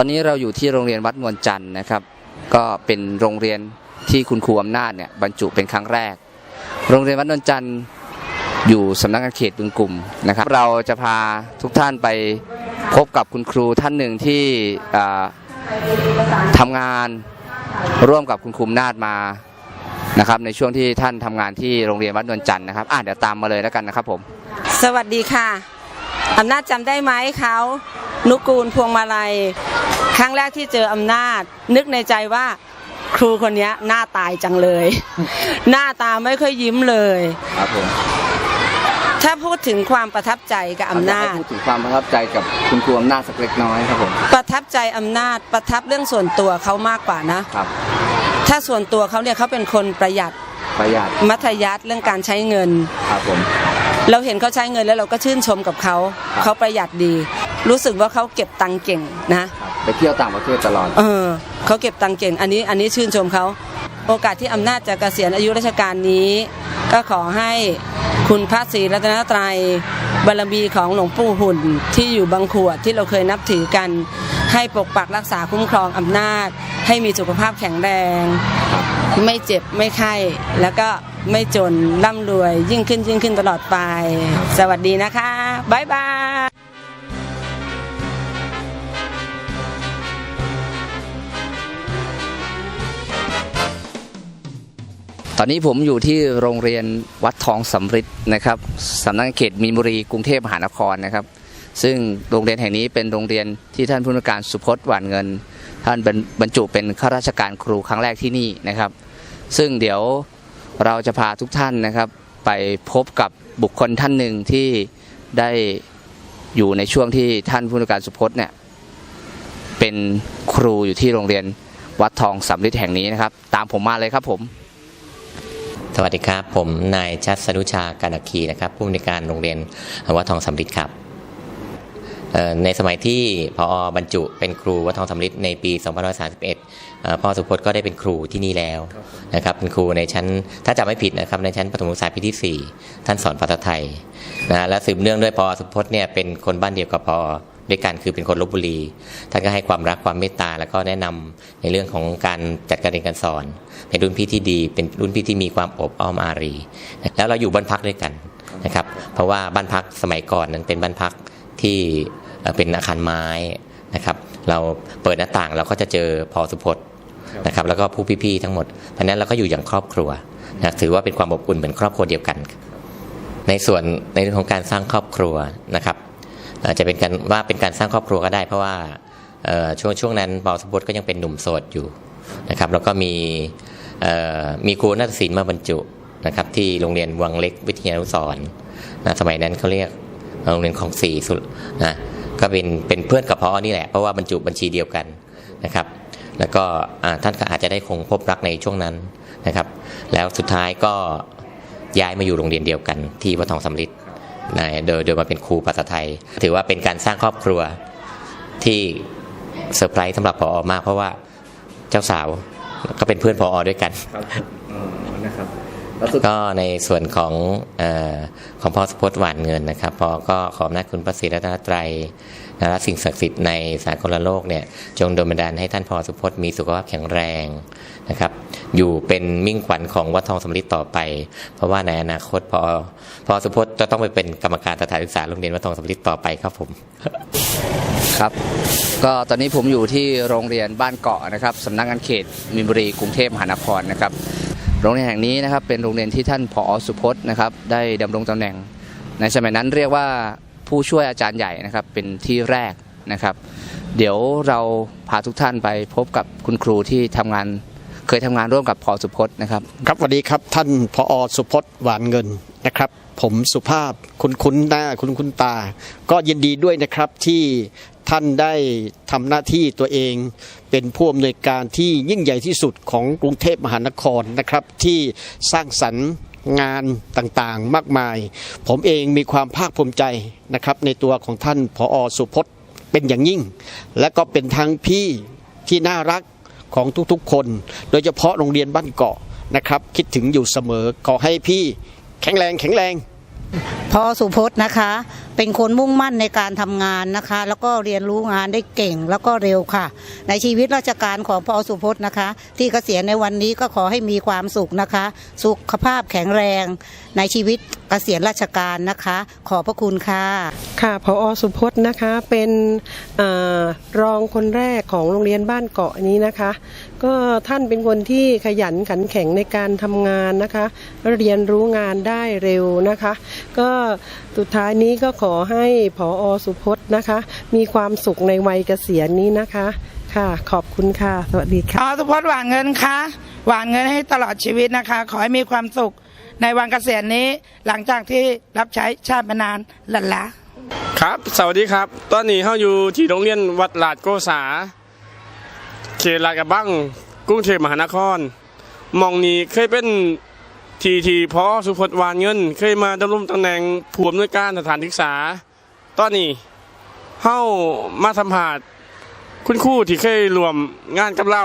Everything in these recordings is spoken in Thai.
อนนี้เราอยู่ที่โรงเรียนวัดนวลจันทร์นะครับ ก็เป็นโรงเรียนที่คุณครูอำนาจเนี่ยบรรจุเป็นครั้งแรก โรงเรียนวัดนวลจันทร์อยู่สำนักงานเขตบึงกลุ่มนะครับ เราจะพาทุกท่านไปพบกับคุณครูท่านหนึ่งที่อ่าทำงานร่วมกับคุณครูอำนาจมานะครับในช่วงที่ท่านทำงานที่โรงเรียนวัดนวลจันทร์นะครับอะเดี๋ยวตามมาเลยแล้วกันนะครับผม สวัสดีค่ะอำนาจจำได้ไหมเขานุกูลพวงมาลัย ครั้งแรกที่เจออำนาจ นึกในใจว่าครูคนนี้หน้าตายจังเลย หน้าตาไม่ค่อยยิ้มเลย ครับผมถ้าพูดถึงความประทับใจกับอำนาจพูดถึงความประทับใจกับคุณครูอำนาจสักเล็กน้อยครับผมประทับใจอำนาจประทับเรื่องส่วนตัวเขามากกว่านะครับ ถ้าส่วนตัวเขาเนี่ยเขาเป็นคนประหยัดประหยัดมัธยัติเรื่องการใช้เงินครับผมเราเห็นเขาใช้เงินแล้วเราก็ชื่นชมกับเขาครับเขาประหยัดดี รู้สึกว่าเขาเก็บตังค์เก่งนะครับ ไปเที่ยวต่างประเทศตลอด เออเขาเก็บตังค์เก่งอันนี้อันนี้ชื่นชมเขาโอกาสที่อำนาจจะเกษียณอายุราชการนี้ ก็ขอให้คุณพระศรีรัตนตรัยบารมีของหลวงปู่หุ่นที่อยู่บางขวดที่เราเคยนับถือกัน ให้ปกปักรักษาคุ้มครองอำนาจ ให้มีสุขภาพแข็งแรง ไม่เจ็บไม่ไข้ แล้วก็ไม่จนร่ำรวยยิ่งขึ้นยิ่งขึ้นตลอดไป สวัสดีนะคะ บ๊ายบาย ตอนนี้ผมอยู่ที่โรงเรียนวัดทองสำริดนะครับสำนักเขตมีนบุรีกรุงเทพมหานครนะครับ ซึ่งโรงเรียนแห่งนี้เป็นโรงเรียนที่ท่านผู้นการสุพจน์หวานเงิน ท่านบรรจุเป็นข้าราชการครูครั้งแรกที่นี่นะครับ ซึ่งเดี๋ยวเราจะพาทุกท่านนะครับ ไปพบกับบุคคลท่านหนึ่งที่ได้อยู่ในช่วงที่ท่านผู้นการสุพจน์เนี่ยเป็นครูอยู่ที่โรงเรียนวัดทองสำริดแห่งนี้นะครับ ตามผมมาเลยครับผม สวัสดีครับ ผมนายชัดสนุชาการักคีนะครับ ผู้อำนวยการโรงเรียนวัดทองสำริดครับเอ่อในสมัยที่พอบรรจุเป็นครูวัดทองสำริดในปี 2531เอ่อพ่อสุพจน์ก็ได้เป็นครูที่นี่แล้วนะครับเป็นครูในชั้นถ้าจำไม่ผิดนะครับในชั้นประถมศึกษาปีที่ 4 ท่านสอนภาษาไทยนะและสืบเนื่องด้วยพอสุพจน์เนี่ยเป็นคนบ้านเดียวกับพอ ด้วยกันคือเป็นคนลบบุรี ท่านก็ให้ความรักความเมตตา แล้วก็แนะนำในเรื่องของการจัดการเรียนการสอน เป็นรุ่นพี่ที่ดี เป็นรุ่นพี่ที่มีความอบอ้อมอารี แล้วเราอยู่บ้านพักด้วยกันนะครับ เพราะว่าบ้านพักสมัยก่อนนั้นเป็นบ้านพักที่เป็นอาคารไม้นะครับ เราเปิดหน้าต่างเราก็จะเจอพอสุพจน์นะครับแล้วก็ผู้พี่ๆทั้งหมดเพราะนั้นเราก็อยู่อย่างครอบครัวนะถือว่าเป็นความอบอุ่นเหมือนครอบครัวเดียวกัน ในส่วนในเรื่องของการสร้างครอบครัวนะครับ อ่อจะเป็นการว่าเป็นการสร้างครอบครัวก็ได้ เพราะว่าช่วงช่วงนั้นปอสุพจน์ก็ยังเป็นหนุ่มโสดอยู่นะครับแล้วก็มีมีครูนาฏศิลป์มาบรรจุนะครับที่โรงเรียนวังเล็กวิทยานุสรณ์นะสมัยนั้นเขาเรียกโรงเรียนของสี่สุดนะก็เป็นเป็นเพื่อนกับพ่อนี่แหละเพราะว่าบรรจุบัญชีเดียวกันนะครับ แล้วก็ท่านก็อาจจะได้คงพบรักในช่วงนั้นนะครับ แล้วสุดท้ายก็ย้ายมาอยู่โรงเรียนเดียวกันที่วัดทองสำริด นะโดยโดยมาเป็นครูภาษาไทย ถือว่าเป็นการสร้างครอบครัวที่เซอร์ไพรส์สำหรับพอมาก เพราะว่าเจ้าสาวก็เป็นเพื่อนพอด้วยกันครับนะครับแล้วสุดก็ในส่วนของเออของพ่อสุพจน์หวานเงินนะครับพอก็ขออำนาจคุณพระศรีรัตนตรัยและสิ่งศักดิ์สิทธิ์ในสากลโลกเนี่ยจงดลบันดาลให้ท่านพ่อสุพจน์มีสุขภาพแข็งแรงนะครับ อยู่เป็นมิ่งขวัญของวัดทองสำริดต่อไป เพราะว่าในอนาคตพอพอสุพจน์จะต้องไปเป็นกรรมการสถานศึกษาโรงเรียนวัดทองสำริดต่อไปครับผม ครับ ก็ตอนนี้ผมอยู่ที่โรงเรียนบ้านเกาะนะครับสำนักงานเขตมีนบุรีกรุงเทพมหานครนะครับโรงเรียนแห่งนี้นะครับเป็นโรงเรียนที่ท่านผอสุพจน์นะครับได้ดำรงตำแหน่ง ในสมัยนั้นเรียกว่าผู้ช่วยอาจารย์ใหญ่นะครับเป็นที่แรกนะครับ เดี๋ยวเราพาทุกท่านไปพบกับคุณครูที่ทำงาน เคยทำงานร่วมกับพอสุพจน์นะครับครับสวัสดีครับท่านพอสุพจน์หวานเงินนะครับ ผมสุภาพคุณคุ้นหน้าคุณคุ้นตา ก็ยินดีด้วยนะครับที่ท่านได้ทำหน้าที่ตัวเอง เป็นผู้อำนวยการที่ยิ่งใหญ่ที่สุดของกรุงเทพมหานครนะครับ ที่สร้างสรรค์งานต่างๆมากมาย ผมเองมีความภาคภูมิใจนะครับ ในตัวของท่านพอสุพจน์เป็นอย่างยิ่ง และก็เป็นทั้งพี่ที่น่ารัก ของทุกๆคน โดยเฉพาะโรงเรียนบ้านเกาะนะครับ คิดถึงอยู่เสมอขอให้พี่แข็งแรงแข็งแรงพอสุพจน์นะคะ เป็นคนมุ่งมั่นในการทำงานนะคะ แล้วก็เรียนรู้งานได้เก่งแล้วก็เร็วค่ะ ในชีวิตราชการของพอสุพจน์นะคะ ที่เกษียณในวันนี้ก็ขอให้มีความสุขนะคะ สุขภาพแข็งแรง ในชีวิตเกษียณราชการนะคะ ขอบพระคุณค่ะ ค่ะพออสุพจน์นะคะเป็นอรองคนแรกของโรงเรียนบ้านเกาะนี้นะคะ ก็ท่านเป็นคนที่ขยันขันแข็งในการทำงานนะคะ เรียนรู้งานได้เร็วนะคะ ก็สุดท้ายนี้ก็ขอให้พออสุพจน์นะคะ มีความสุขในวัยเกษียณนี้นะคะ ค่ะ ขอบคุณค่ะ สวัสดีค่ะขอสุพจน์หวานเงินคะหวานเงินให้ตลอดชีวิตนะคะ ขอให้มีความสุขในวันเกษียณนี้หลังจากที่รับใช้ชาติมานานหลันละ ครับ สวัสดีครับ ตอนนี้เราอยู่ที่โรงเรียนวัดลาดโกษา เขตลาดกระบังกรุงเทพมหานครมองนี้เคยเป็นทีทีพอสุพจน์วานเงิน เคยมาดำรงตำแหน่งผู้อำนวยการสถานศึกษา ตอนนี้เฮามาสัมภาษณ์คุณครูที่เคยรวมงานกับเรา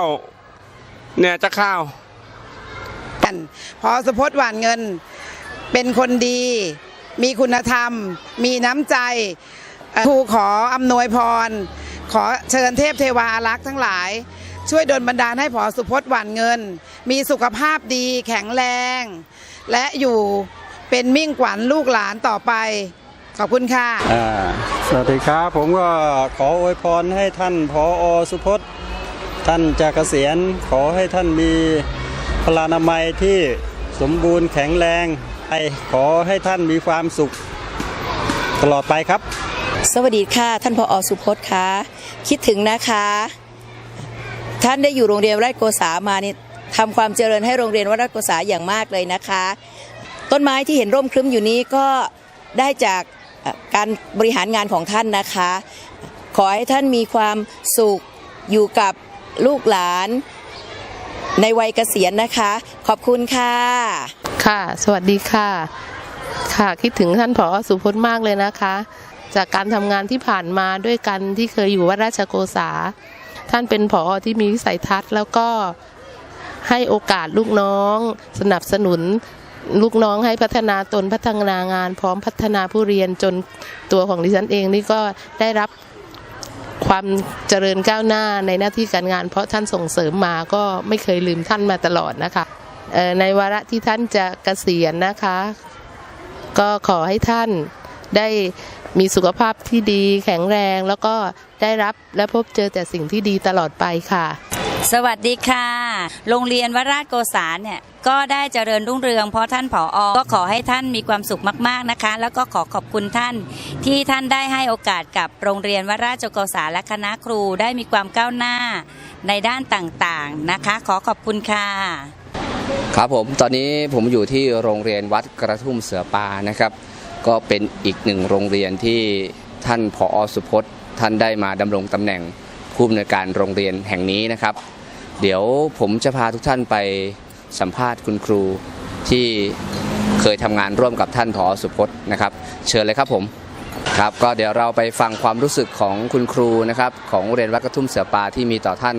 เนี่ยจะข้าวกันพอสุพจน์หวานเงินเป็นคนดี มีคุณธรรม มีน้ำใจครูขออำนวยพร ขอเชิญเทพเทวาอารักษ์ทั้งหลาย ช่วยดลบันดาลให้พอสุพจน์หวานเงิน มีสุขภาพดีแข็งแรง และอยู่เป็นมิ่งขวัญลูกหลานต่อไป ขอบคุณค่ะสวัสดีครับ ผมก็ขออวยพรให้ท่านพออสุพจน์ ท่านจะเกษียณขอให้ท่านมีพลานามัยที่สมบูรณ์แข็งแรง ไอขอให้ท่านมีความสุขตลอดไปครับ สวัสดีค่ะ ท่านพออสุพจน์คะคิดถึงนะคะ ท่านได้อยู่โรงเรียนวัดโกษามานี่ทำความเจริญให้โรงเรียนวัดโกษาอย่างมากเลยนะคะ ต้นไม้ที่เห็นร่มครึ้มอยู่นี้ก็ได้จากการบริหารงานของท่านนะคะ ขอให้ท่านมีความสุขอยู่กับลูกหลาน ในวัยเกษียณนะคะ ขอบคุณค่ะ ค่ะ สวัสดีค่ะ ค่ะคิดถึงท่านผอสุพจน์มากเลยนะคะ จากการทำงานที่ผ่านมาด้วยกันที่เคยอยู่วัดราชโกษา ท่านเป็นผอที่มีวิสัยทัศน์ แล้วก็ให้โอกาสลูกน้อง สนับสนุนลูกน้องให้พัฒนาตนพัฒนางาน พร้อมพัฒนาผู้เรียนจนตัวของดิฉันเองนี่ก็ได้รับ ความเจริญก้าวหน้าในหน้าที่การงาน เพราะท่านส่งเสริมมาก็ไม่เคยลืมท่านมาตลอดนะคะในวาระที่ท่านจะเกษียณนะคะ ก็ขอให้ท่านได้มีสุขภาพที่ดีแข็งแรงแล้วก็ได้รับและพบเจอแต่สิ่งที่ดีตลอดไปค่ะ สวัสดีค่ะ โรงเรียนวราชโกษาเนี่ยก็ได้เจริญรุ่งเรืองเพราะท่านผออก็ขอให้ท่านมีความสุขมาก ๆนะคะ แล้วก็ขอขอบคุณท่าน ที่ท่านได้ให้โอกาสกับโรงเรียนวราชโกษาและคณะครูได้มีความก้าวหน้าในด้านต่างๆนะคะ ขอขอบคุณค่ะครับผมตอนนี้ผมอยู่ที่โรงเรียนวัดกระทุ่มเสือปานะครับ ก็เป็นอีกหนึ่งโรงเรียนที่ท่านผอสุพจน์ ท่านได้มาดำรงตำแหน่งผู้อำนวยการโรงเรียนแห่งนี้นะครับ เดี๋ยวผมจะพาทุกท่านไปสัมภาษณ์คุณครูที่เคยทำงานร่วมกับท่านผอสุพจน์นะครับ เชิญเลยครับผมครับก็เดี๋ยวเราไปฟังความรู้สึกของคุณครูนะครับ ของโรงเรียนวัดกระทุ่มเสือปลาที่มีต่อท่าน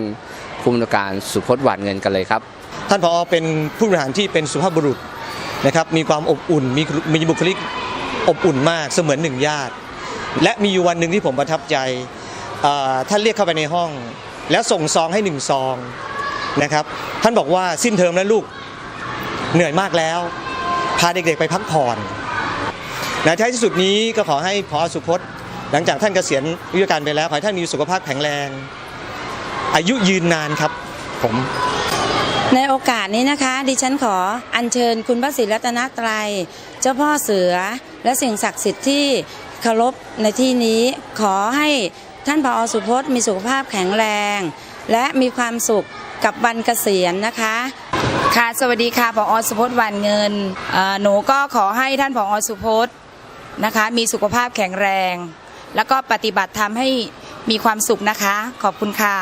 ผู้อำนวยการสุพจน์หวานเงินกันเลยครับ ท่านผอเป็นผู้บริหารที่เป็นสุภาพบุรุษนะครับ มีความอบอุ่นมีมีบุคลิกอบอุ่นมากเสมือนหนึ่งญาติ และมีอยู่วันหนึ่งที่ผมประทับใจท่านเรียกเข้าไปในห้อง แล้วส่งซองให้หนึ่งซองนะครับ ท่านบอกว่าสิ้นเทอมแล้วลูกเหนื่อยมากแล้ว พาเด็กๆไปพักผ่อนในท้ายที่สุดนี้ก็ขอให้พอสุพจน์ หลังจากท่านเกษียณอายุการไปแล้วขอให้ท่านมีสุขภาพแข็งแรง อายุยืนนานครับผมในโอกาสนี้นะคะ ดิฉันขออัญเชิญคุณพระศรีรัตนตรัย เจ้าพ่อเสือและสิ่งศักดิ์สิทธิ์ที่เคารพในที่นี้ขอให้ ท่านผอสุพจน์มีสุขภาพแข็งแรง และมีความสุขกับวันเกษียณนะคะค่ะสวัสดีค่ะผอสุพจน์วันเงินหนูก็ขอให้ท่านผอสุพจน์นะคะ มีสุขภาพแข็งแรง แล้วก็ปฏิบัติธรรมให้มีความสุขนะคะ ขอบคุณค่ะ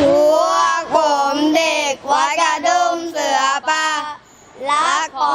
พวกผมเด็กวัดกระดุมเสือป่ารักพอ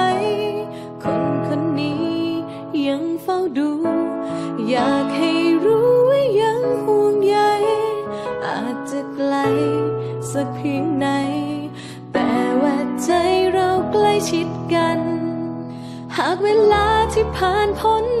ดู อยากให้รู้ว่ายังห่วงใยอาจจะไกลสักเพียงไหน แต่ว่าใจเราใกล้ชิดกัน หากเวลาที่ผ่านพ้นไปน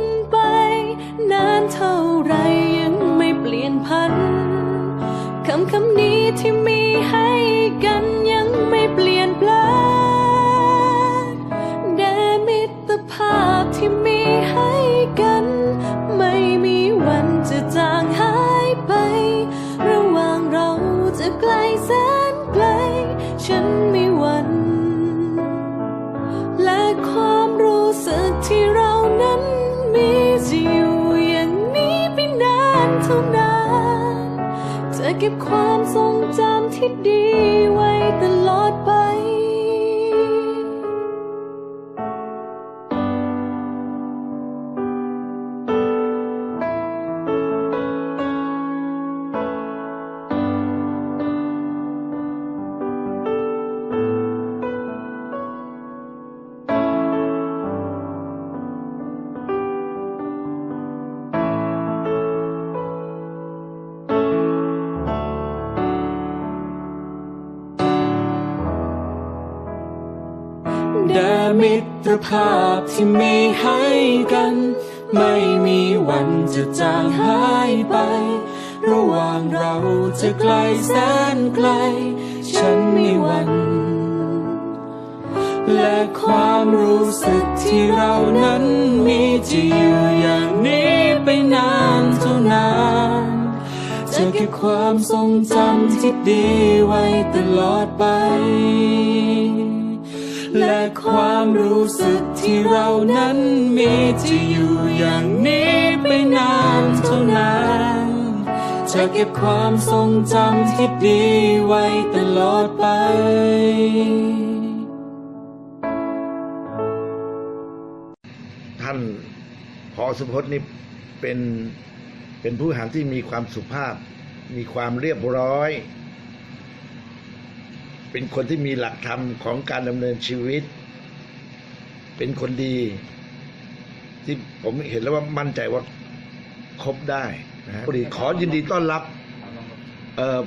จำที่ดีไว้ตลอด มิตรภาพที่มีให้กัน ไม่มีวันจะจางหายไป ระหว่างเราจะไกลแสนไกล ฉันม่หวัน และความรู้สึกที่เรานั้นมีจะอยู่อย่างนี้ไปนานเท่านานจะเก็บความทรงจำที่ดีไว้ตลอดไป และความรู้สึกที่เรานั้นมีจะอยู่อย่างนี้ไปนานเท่านานจะเก็บความทรงจำที่ดีไว้ตลอดไปท่านพอสุพจน์นี่เป็นเป็นผู้หารที่มีความสุภาพ มีความเรียบร้อย เป็นคนที่มีหลักธรรมของการดำเนินชีวิต เป็นคนดี ที่ผมเห็นแล้วว่ามั่นใจว่าคบได้นะฮะพอดีขอยินดีต้อนรับเอ่อ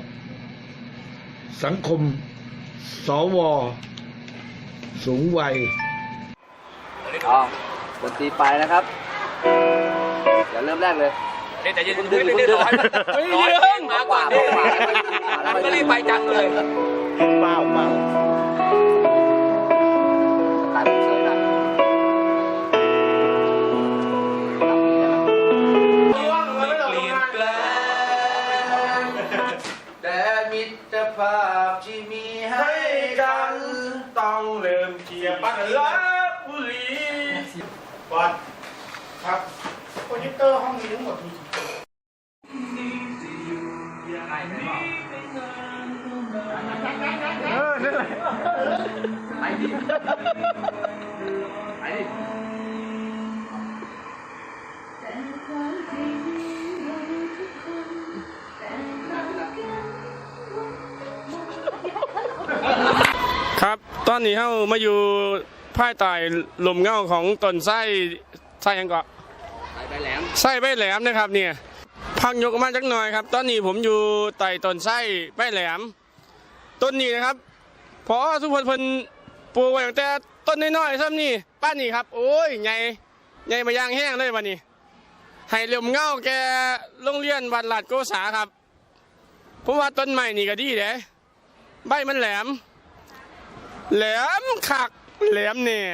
สังคม สว สูงวัยอ๋อดนตรีไปนะครับ เดี๋ยวเริ่มแรกเลยแต่ยืนดึงดึงดึงร้อยร้อยเพลงมากกว่าเพลงก็รีบไปจังเลย เปล่าเปล่าแต่มิตรภาพที่มีให้กัน ต้องเริ่มเกียร์ปักลาบุรีวัดครับโปรเจคเตอร์ห้องนี้ทั้งหมดมี ไปดิไปครับ ตอนนี้เฮามาอยู่ภายใต้ลมเงาของต้นไส้ไส้ยังเกาะไส้ใบแหลมไส้ใบแหลมนะครับเนี่ยพังยกมาจักหน่อยครับ ตอนนี้ผมอยู่ใต้ต้นไส้ใบแหลม ต้นนี้นะครับ พอสุพลเพิ่นปลูกไว้ตั้งแต่ต้นน้อยๆซ้ำนี่ป้านนี่ครับ โอ้ยใหญ่ใหญ่มายางแห้งเลยวันนี้ให้เหลี่ยมเงาแกโรงเรียนวัดลาดโกษาครับเพราะว่าต้นใหม่นี่ก็ดีเด้ใบมันแหลม แหลมขักแหลมเนี่ย